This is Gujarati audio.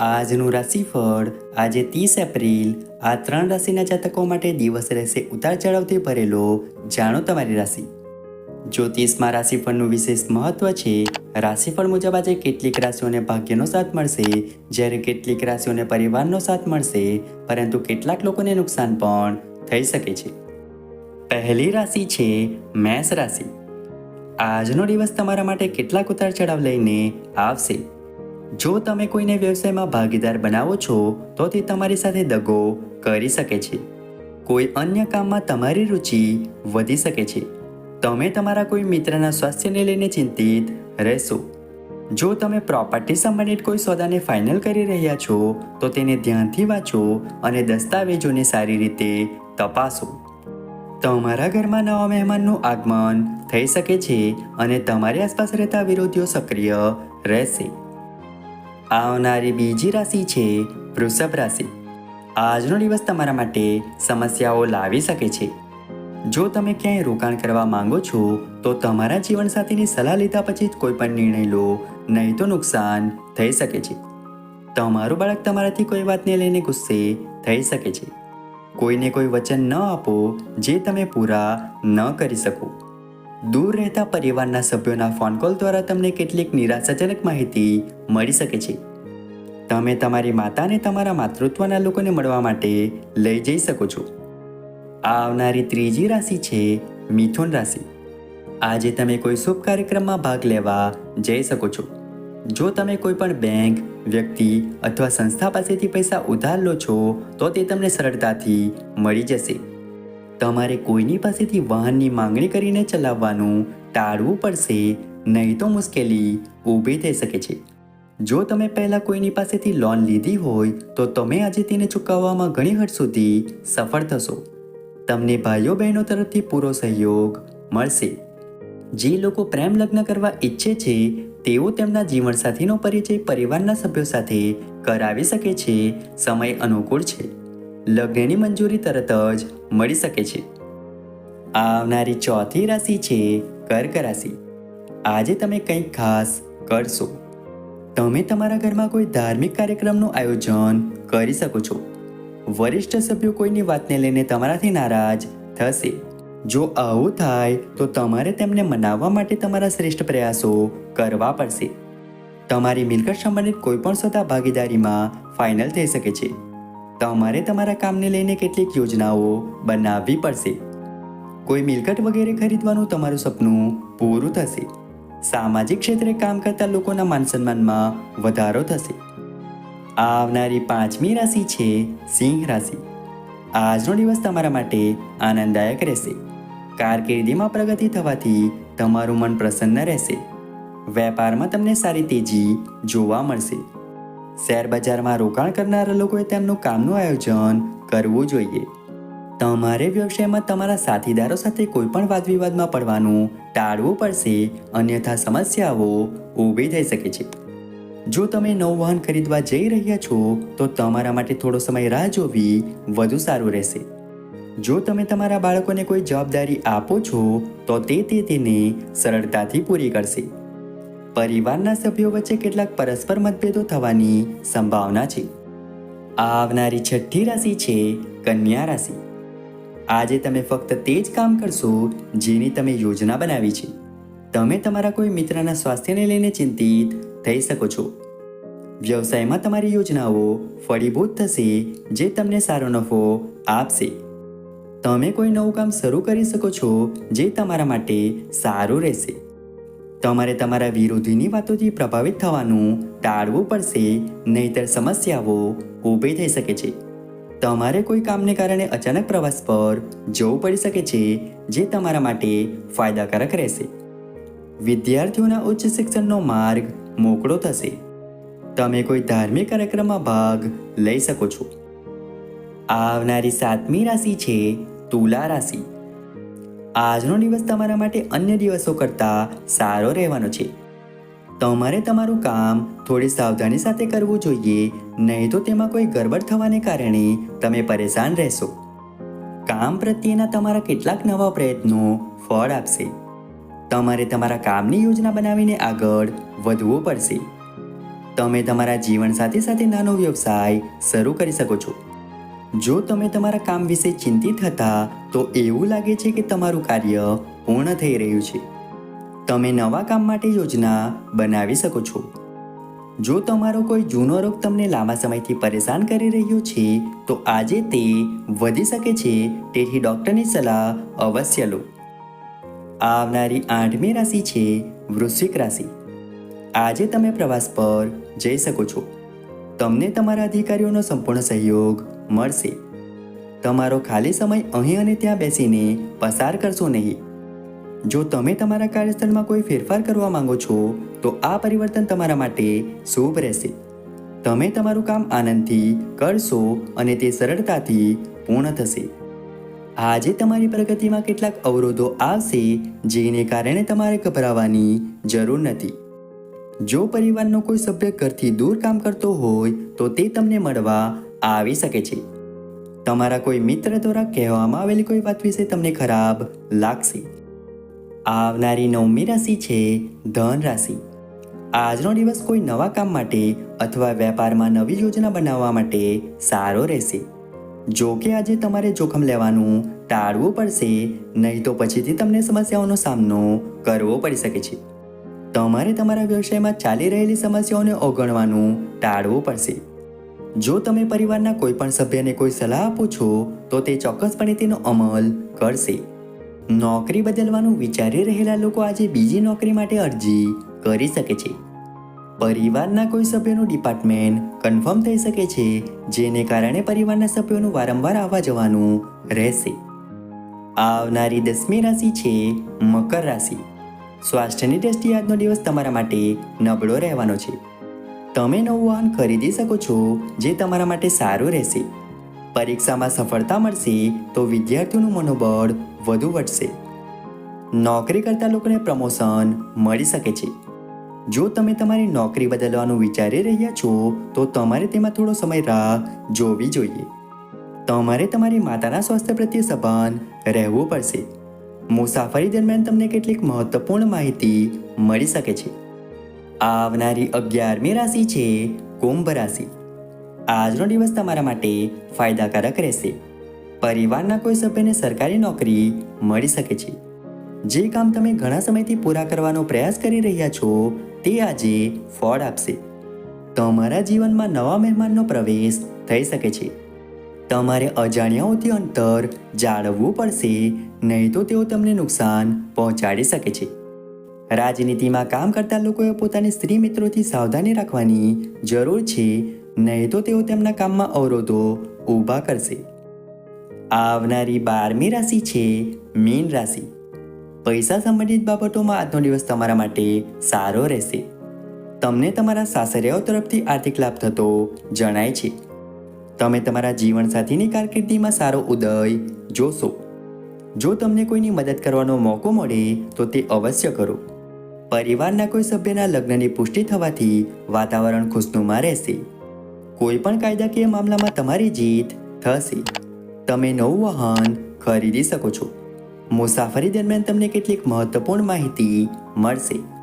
આજનું રાશિફળ આજે ત્રીસ એપ્રિલ. આ ત્રણ રાશિના જાતકો માટે દિવસ રહેશે ઉતાર ચઢાવથી ભરેલો. જાણો તમારી રાશિ. જ્યોતિષમાં રાશિફળનું વિશેષ મહત્વ છે. રાશિફળ મુજબ આજે કેટલીક રાશિઓને ભાગ્યનો સાથ મળશે. જ્યારે કેટલીક રાશિઓને પરિવારનો સાથ મળશે. પરંતુ કેટલાક લોકોને નુકસાન પણ થઈ શકે છે. પહેલી રાશિ છે મેષ રાશિ. આજનો દિવસ તમારા માટે કેટલાક ઉતાર ચઢાવ લઈને આવશે. જો તમે કોઈને વ્યવસાયમાં ભાગીદાર બનાવો છો, તો તે તમારી સાથે દગો કરી શકે છે. કોઈ અન્ય કામમાં તમારી રુચિ વધી શકે છે. તમે તમારા કોઈ મિત્રના સ્વાસ્થ્યને લઈને ચિંતિત રહેશો. જો તમે પ્રોપર્ટી સંબંધિત કોઈ સોદાને ફાઇનલ કરી રહ્યા છો, તો તેને ધ્યાનથી વાંચો અને દસ્તાવેજોને સારી રીતે તપાસો. તમારા ઘરમાં નવા મહેમાનનું આગમન થઈ શકે છે અને તમારી આસપાસ રહેતા વિરોધીઓ સક્રિય રહેશે. આવનારી બીજી રાશિ છે વૃષભ રાશિ. આજનો દિવસ તમારા માટે સમસ્યાઓ લાવી શકે છે. જો તમે ક્યાંય રોકાણ કરવા માંગો છો, તો તમારા જીવનસાથીની સલાહ લીધા પછી જ કોઈ પણ નિર્ણય લો, નહીં તો નુકસાન થઈ શકે છે. તમારું બાળક તમારાથી કોઈ વાતને લઈને ગુસ્સે થઈ શકે છે. કોઈને કોઈ વચન ન આપો, જે તમે પૂરા ન કરી શકો. દૂર રહેતા પરિવારના સભ્યોના ફોન કોલ દ્વારા તમને કેટલીક નિરાશાજનક માહિતી મળી શકે છે. તમે તમારી માતાને તમારા માતૃત્વના લોકોને મળવા માટે લઈ જઈ શકો છો. આ આવનારી ત્રીજી રાશિ છે મિથુન રાશિ. આજે તમે કોઈ શુભ કાર્યક્રમમાં ભાગ લેવા જઈ શકો છો. જો તમે કોઈ પણ બેંક વ્યક્તિ અથવા સંસ્થા પાસેથી પૈસા ઉધાર લો છો, તો તે તમને સરળતાથી મળી જશે. તમારે કોઈની પાસેથી વાહનની માંગણી કરીને ચલાવવાનું ટાળવું પડશે, નહીં તો મુશ્કેલી ઊભી થઈ શકે છે. જો તમે પહેલાં કોઈની પાસેથી લોન લીધી હોય, તો તમે આજે તેને ચૂકવવામાં ઘણી હદ સુધી સફળ થશો. તમને ભાઈઓ બહેનો તરફથી પૂરો સહયોગ મળશે. જે લોકો પ્રેમ લગ્ન કરવા ઈચ્છે છે, તેઓ તેમના જીવનસાથીનો પરિચય પરિવારના સભ્યો સાથે કરાવી શકે છે. સમય અનુકૂળ છે. લગ્નની મંજૂરી તરત જ મળી શકે છે. આવનારી ચોથી રાશિ છે કર્ક રાશિ. આજે તમે કંઈક ખાસ કરશો. તમે તમારા ઘરમાં કોઈ ધાર્મિક કાર્યક્રમનું આયોજન કરી શકો છો. વરિષ્ઠ સભ્યો કોઈની વાતને લઈને તમારાથી નારાજ થશે. જો આવું થાય, તો તમારે તેમને મનાવવા માટે તમારા શ્રેષ્ઠ પ્રયાસો કરવા પડશે. તમારી મિલકત સંબંધિત કોઈપણ સત્તા ભાગીદારીમાં ફાઇનલ થઈ શકે છે. તમારે તમારા કામને લઈને કેટલીક યોજનાઓ બનાવવી પડશે. કોઈ મિલકત વગેરે ખરીદવાનું તમારું સપનું પૂરું થશે. સામાજિક ક્ષેત્રે કામ કરતા લોકોના માન સન્માનમાં વધારો થશે. આવનારી પાંચમી રાશિ છે સિંહ રાશિ. આજનો દિવસ તમારા માટે આનંદદાયક રહેશે. કારકિર્દીમાં પ્રગતિ થવાથી તમારું મન પ્રસન્ન રહેશે. વેપારમાં તમને સારી તેજી જોવા મળશે. શેર બજારમાં રોકાણ કરનારા લોકોએ તેમનું કામનું આયોજન કરવું જોઈએ. તમારે વ્યવસાયમાં તમારા સાથીદારો સાથે કોઈ પણ વાદવિવાદમાં પડવાનું ટાળવું પડશે, અન્યથા સમસ્યાઓ ઊભી થઈ શકે છે. જો તમે નવું વાહન ખરીદવા જઈ રહ્યા છો, તો તમારા માટે થોડો સમય રાહ જોવી વધુ સારું રહેશે. જો તમે તમારા બાળકોને કોઈ જવાબદારી આપો છો, તો તે તે તેને સરળતાથી પૂરી કરશે. પરિવારના સભ્યો વચ્ચે કેટલાક પરસ્પર મતભેદો થવાની સંભાવના છે. આવનારી છઠ્ઠી રાશિ છે કન્યા રાશિ. આજે તમે ફક્ત તે જ કામ કરશો જેની તમે યોજના બનાવી છે. તમે તમારા કોઈ મિત્રના સ્વાસ્થ્યને લઈને ચિંતિત થઈ શકો છો. વ્યવસાયમાં તમારી યોજનાઓ ફળીભૂત થશે જે તમને સારો નફો આપશે. તમે કોઈ નવું કામ શરૂ કરી શકો છો જે તમારા માટે સારું રહેશે. તમારે તમારા વિરોધીની વાતોથી પ્રભાવિત થવાનું ટાળવું પડશે, નહીતર સમસ્યાઓ ઊભી થઈ શકે છે. તમારે કોઈ કામને કારણે અચાનક પ્રવાસ પર જવું પડી શકે છે, જે તમારા માટે ફાયદાકારક રહેશે. વિદ્યાર્થીઓના ઉચ્ચ શિક્ષણનો માર્ગ મોકળો થશે. તમે કોઈ ધાર્મિક કાર્યક્રમમાં ભાગ લઈ શકો છો. આવનારી સાતમી રાશિ છે તુલા રાશિ. આજનો દિવસ તમારા માટે અન્ય દિવસો કરતાં સારો રહેવાનો છે. તમારે તમારું કામ થોડી સાવધાની સાથે કરવું જોઈએ, નહીં તો તેમાં કોઈ ગરબડ થવાને કારણે તમે પરેશાન રહેશો. કામ પ્રત્યેના તમારા કેટલાક નવા પ્રયત્નો ફળ આપશે. તમારે તમારા કામની યોજના બનાવીને આગળ વધવું પડશે. તમે તમારા જીવનસાથી સાથે નાનો વ્યવસાય શરૂ કરી શકો છો. જો તમે તમારા કામ વિશે ચિંતિત હતા તો એવું લાગે છે કે તમારું કાર્ય પૂર્ણ થઈ રહ્યું છે. તમે નવા કામ માટે યોજના બનાવી શકો છો. જો તમારો કોઈ જૂનો રોગ તમને લાંબા સમયથી પરેશાન કરી રહ્યો છે, તો આજે તે વધી શકે છે તેથી ડૉક્ટરની સલાહ અવશ્ય લો. આવનારી આઠમી રાશિ છે વૃશ્ચિક રાશિ. આજે તમે પ્રવાસ પર જઈ શકો છો. તમને તમારા અધિકારીઓનો સંપૂર્ણ સહયોગ મળશે. તમારો ખાલી સમય અહીં અને ત્યાં બેસીને પસાર કરશો નહીં. જો તમે તમારા કાર્યસ્થળમાં કોઈ ફેરફાર કરવા માંગો છો, તો આ પરિવર્તન તમારા માટે શુભ રહેશે. તમે તમારું કામ આનંદથી કરશો અને તે સરળતાથી પૂર્ણ થશે. આજે તમારી પ્રગતિમાં કેટલાક અવરોધો આવશે, જેને કારણે તમારે ગભરાવાની જરૂર નથી. જો પરિવારનો કોઈ સભ્ય ઘરથી દૂર કામ કરતો હોય, તો તે તમને મળવા આવી શકે છે. તમારા કોઈ મિત્ર દ્વારા કહેવામાં આવેલી કોઈ વાત વિશે તમને ખરાબ લાગશે? આવનારી નવમી રાશિ છે ધન રાશિ. આજનો દિવસ કોઈ નવા કામ માટે અથવા વેપારમાં નવી યોજના બનાવવા માટે સારો રહેશે. જો કે આજે તમારે જોખમ લેવાનું ટાળવું પડશે, નહીં તો પછીથી તમને સમસ્યાઓનો સામનો કરવો પડી શકે છે. તમારે તમારા વ્યવસાયમાં ચાલી રહેલી સમસ્યાઓને અવગણવાનું ટાળવું પડશે. જો તમે પરિવારના કોઈ પણ સભ્યને કોઈ સલાહ આપો છો, તો તે ચોક્કસપણે તેનો અમલ કરશે. નોકરી બદલવાનું વિચારી રહેલા લોકો આજે બીજી નોકરી માટે અરજી કરી શકે છે. પરિવારના કોઈ સભ્યનું ડિપાર્ટમેન્ટ કન્ફર્મ થઈ શકે છે, જેને કારણે પરિવારના સભ્યોનું વારંવાર આવવા જવાનું રહેશે. આવનારી દસમી રાશિ છે મકર રાશિ. સ્વાસ્થ્યની દ્રષ્ટિએ આજનો દિવસ તમારા માટે નબળો રહેવાનો છે. તમે નવું વાહન ખરીદી શકો છો જે તમારા માટે સારું રહેશે. પરીક્ષામાં સફળતા મળશે તો વિદ્યાર્થીઓનું મનોબળ વધુ વધશે. નોકરી કરતા લોકોને પ્રમોશન મળી શકે છે. જો તમે તમારી નોકરી બદલવાનું વિચારી રહ્યા છો, તો તમારે તેમાં થોડો સમય રાહ જોવી જોઈએ. તમારે તમારી માતાના સ્વાસ્થ્ય પ્રત્યે સભાન રહેવું પડશે. મુસાફરી દરમિયાન તમને કેટલીક મહત્વપૂર્ણ માહિતી મળી શકે છે. આવનારી અગિયારમી રાશિ છે, કુંભ રાશિ. આજનો દિવસ તમારા માટે ફાયદાકારક રહેશે. પરિવારના કોઈ સભ્યને સરકારી નોકરી મળી શકે છે. જે કામ તમે ઘણા સમયથી પૂરા કરવાનો પ્રયાસ કરી રહ્યા છો, તે આજે ફળ આપશે. તમારા જીવનમાં નવા મહેમાનનો પ્રવેશ થઈ શકે છે. તમારે અજાણ્યાઓથી અંતર જાળવવું પડશે, નહીં તો તેઓ તમને નુકસાન પહોંચાડી શકે છે. રાજનીતિમાં કામ કરતા લોકોએ પોતાની સ્ત્રી મિત્રોથી સાવધાની રાખવાની જરૂર છે, નહીં તો તેઓ તેમના કામમાં અવરોધો ઊભા કરશે. આવનારી બારમી રાશિ છે મીન રાશિ. પૈસા સંબંધિત બાબતોમાં આજનો દિવસ તમારા માટે સારો રહેશે. તમને તમારા સાસરિયાઓ તરફથી આર્થિક લાભ થતો જણાય છે. તમે તમારા જીવનસાથીની કારકિર્દીમાં સારો ઉદય જોશો. જો તમને કોઈની મદદ કરવાનો મોકો મળે, તો તે અવશ્ય કરો. પરિવારના કોઈ સભ્યના લગ્નની પુષ્ટિ થવાથી વાતાવરણ ખુશનુમા રહેશે. કોઈ પણ કાયદાકીય મામલામાં તમારી જીત થશે. તમે નવું વાહન ખરીદી શકો છો. મુસાફરી દરમિયાન તમને કેટલીક મહત્વપૂર્ણ માહિતી મળશે.